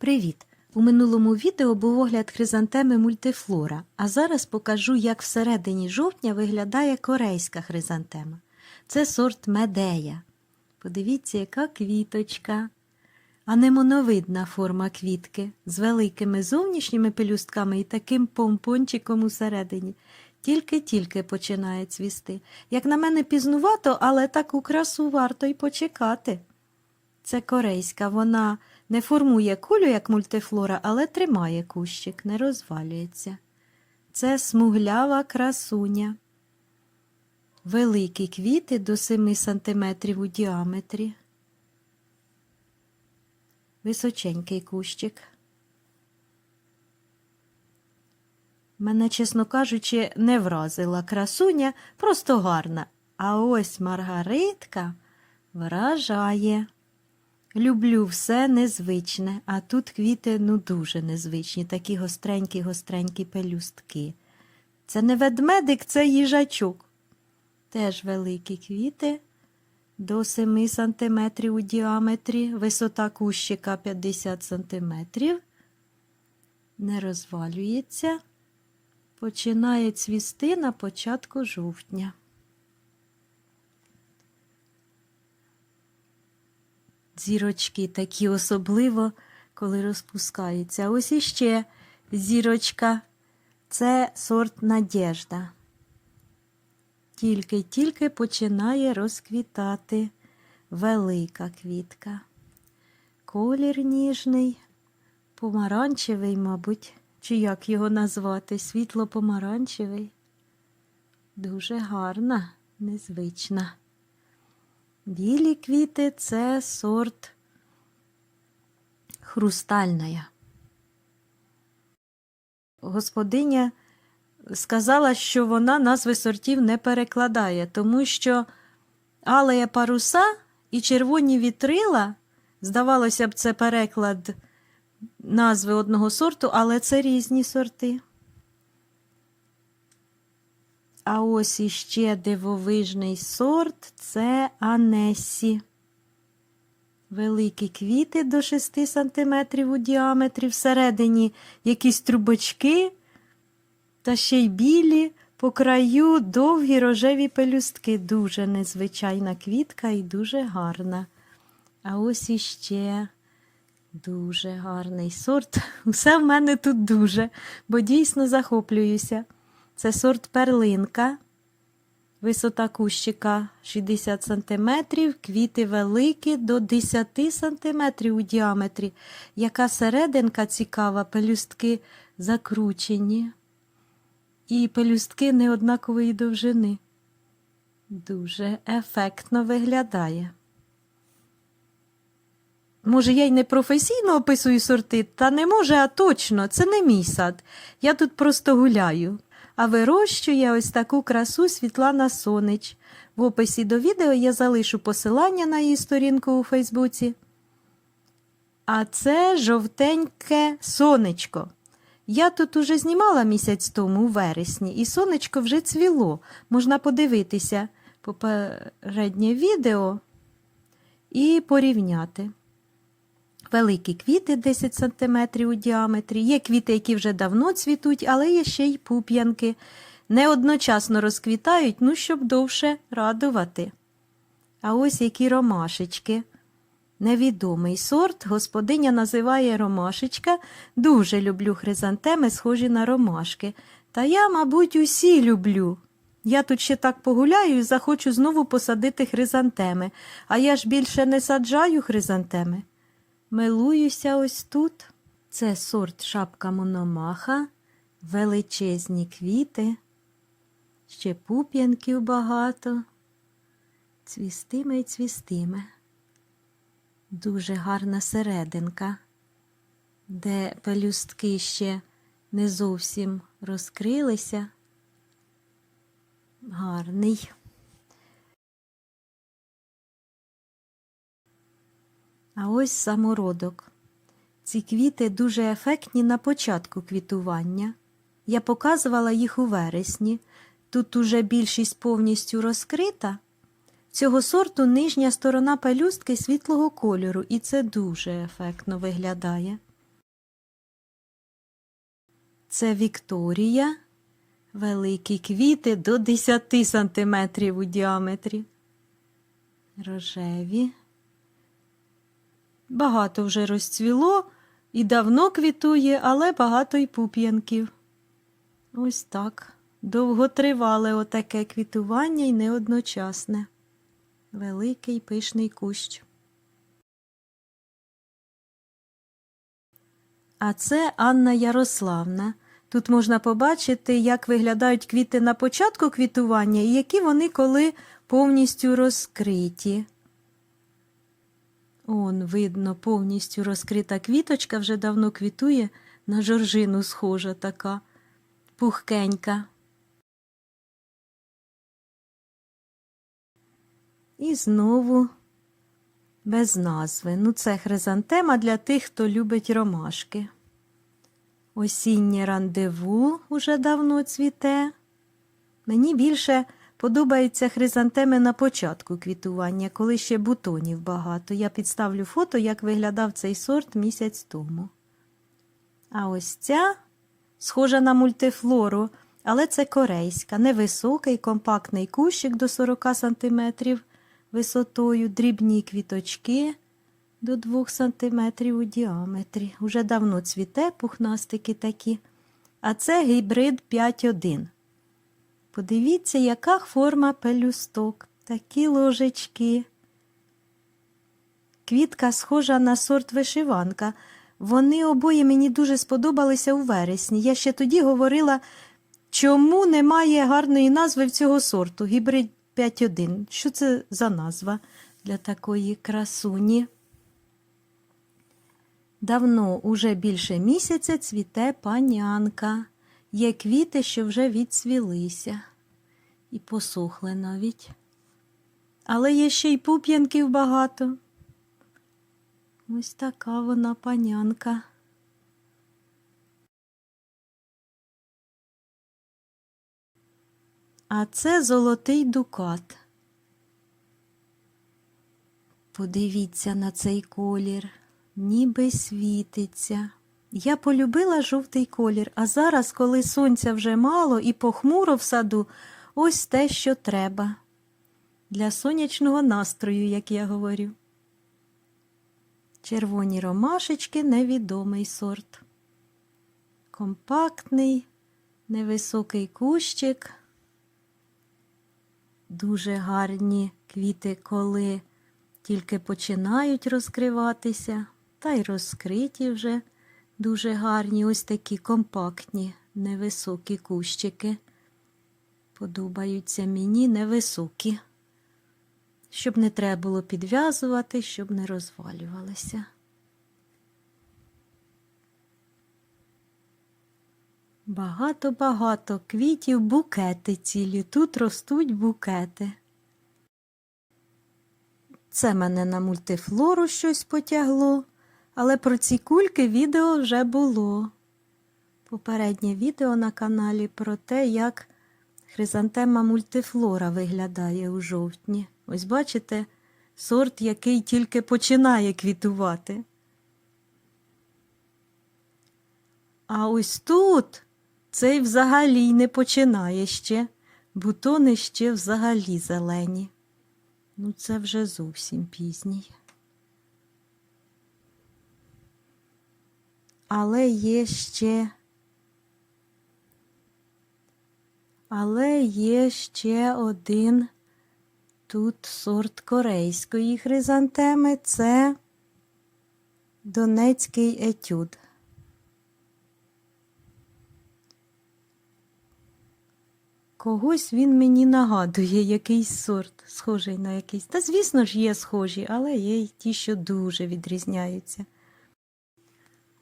Привіт! У минулому відео був огляд хризантеми мультифлора, а зараз покажу, як всередині жовтня виглядає корейська хризантема. Це сорт медея. Подивіться, яка квіточка. Анемоновидна форма квітки з великими зовнішніми пелюстками і таким помпончиком усередині. Тільки-тільки починає цвісти. Як на мене, пізнувато, але таку красу варто й почекати. Це корейська, вона не формує кулю, як мультифлора, але тримає кущик, не розвалюється. Це смуглява красуня. Великі квіти до 7 см у діаметрі. Височенький кущик. Мене, чесно кажучи, не вразила красуня, просто гарна. А ось Маргаритка вражає. Люблю все незвичне, а тут квіти ну дуже незвичні, такі гостренькі, гостренькі пелюстки. Це не ведмедик, це їжачок. Теж великі квіти до 7 см у діаметрі, висота кущика 50 см. Не розвалюється. Починає цвісти на початку жовтня. Зірочки такі особливо, коли розпускаються. Ось іще зірочка. Це сорт Надєжда. Тільки-тільки починає розквітати велика квітка. Колір ніжний, помаранчевий, мабуть, чи як його назвати, світло-помаранчевий. Дуже гарна, незвична. Білі квіти це сорт хрустальная. Господиня сказала, що вона назви сортів не перекладає, тому що алея паруса і червоні вітрила, здавалося б, це переклад назви одного сорту, але це різні сорти. А ось іще дивовижний сорт це Анесі. Великі квіти до 6 см у діаметрі, всередині якісь трубочки, та ще й білі, по краю довгі рожеві пелюстки. Дуже незвичайна квітка і дуже гарна. А ось іще дуже гарний сорт. Усе в мене тут дуже, бо дійсно захоплююся. Це сорт перлинка, висота кущика 60 см, квіти великі до 10 см у діаметрі. Яка серединка цікава, пелюстки закручені. І пелюстки неоднакової довжини. Дуже ефектно виглядає. Може, я й не професійно описую сорти, та не може, а точно, це не мій сад. Я тут просто гуляю. А вирощує ось таку красу Світлана Сонич. В описі до відео я залишу посилання на її сторінку у Фейсбуці. А це жовтеньке сонечко. Я тут уже знімала місяць тому у вересні, і сонечко вже цвіло. Можна подивитися попереднє відео і порівняти. Великі квіти 10 см у діаметрі. Є квіти, які вже давно цвітуть, але є ще й пуп'янки. Не одночасно розквітають, ну, щоб довше радувати. А ось які ромашечки. Невідомий сорт господиня називає ромашечка. Дуже люблю хризантеми, схожі на ромашки. Та я, мабуть, усі люблю. Я тут ще так погуляю і захочу знову посадити хризантеми, а я ж більше не саджаю хризантеми. Милуюся ось тут. Це сорт шапка мономаха, величезні квіти, ще пуп'янків багато, цвістиме й цвістиме. Дуже гарна серединка, де пелюстки ще не зовсім розкрилися. Гарний. А ось самородок. Ці квіти дуже ефектні на початку квітування. Я показувала їх у вересні. Тут уже більшість повністю розкрита. Цього сорту нижня сторона пелюстки світлого кольору, і це дуже ефектно виглядає. Це Вікторія. Великі квіти до 10 сантиметрів у діаметрі. Рожеві. Багато вже розцвіло і давно квітує, але багато й пуп'янків. Ось так. Довготривале отаке квітування і не одночасне. Великий пишний кущ. А це Анна Ярославна. Тут можна побачити, як виглядають квіти на початку квітування і які вони коли повністю розкриті. Он, видно, повністю розкрита квіточка вже давно квітує, на жоржину схожа така, пухкенька. І знову без назви. Ну, це хризантема для тих, хто любить ромашки. Осіннє рандеву уже давно цвіте. Мені більше подобаються хризантеми на початку квітування, коли ще бутонів багато. Я підставлю фото, як виглядав цей сорт місяць тому. А ось ця схожа на мультифлору, але це корейська, невисокий, компактний кущик до 40 см висотою, дрібні квіточки до 2 см у діаметрі. Уже давно цвіте пухнастики такі. А це гібрид 5.1. Подивіться, яка форма пелюсток. Такі ложечки. Квітка схожа на сорт вишиванка. Вони обоє мені дуже сподобалися у вересні. Я ще тоді говорила, чому немає гарної назви в цього сорту гібрид 5.1. Що це за назва для такої красуні? Давно, уже більше місяця, цвіте панянка. Є квіти, що вже відцвілися і посохли навіть. Але є ще й пуп'янків багато. Ось така вона панянка. А це золотий дукат. Подивіться на цей колір, ніби світиться. Я полюбила жовтий колір, а зараз, коли сонця вже мало і похмуро в саду, ось те, що треба. Для сонячного настрою, як я говорю. Червоні ромашечки невідомий сорт. Компактний, невисокий кущик. Дуже гарні квіти, коли тільки починають розкриватися, та й розкриті вже дуже гарні, ось такі компактні, невисокі кущики. Подобаються мені невисокі, щоб не треба було підв'язувати, щоб не розвалювалися. Багато-багато квітів, букети цілі. Тут ростуть букети. Це мене на мультифлору щось потягло, але про ці кульки відео вже було. Попереднє відео на каналі про те, як хризантема мультифлора виглядає у жовтні. Ось бачите, сорт, який тільки починає квітувати. А ось тут цей взагалі не починає ще, бутони ще взагалі зелені. Ну, це вже зовсім пізній. Але є ще. Але є ще один тут сорт корейської хризантеми це Донецький етюд. Когось він мені нагадує якийсь сорт, схожий на якийсь. Та, звісно ж, є схожі, але є й ті, що дуже відрізняються.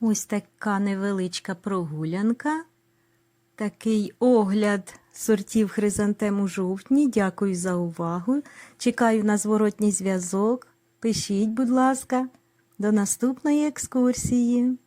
Ось така невеличка прогулянка, такий огляд сортів хризантем у жовтні. Дякую за увагу. Чекаю на зворотній зв'язок. Пишіть, будь ласка, до наступної екскурсії.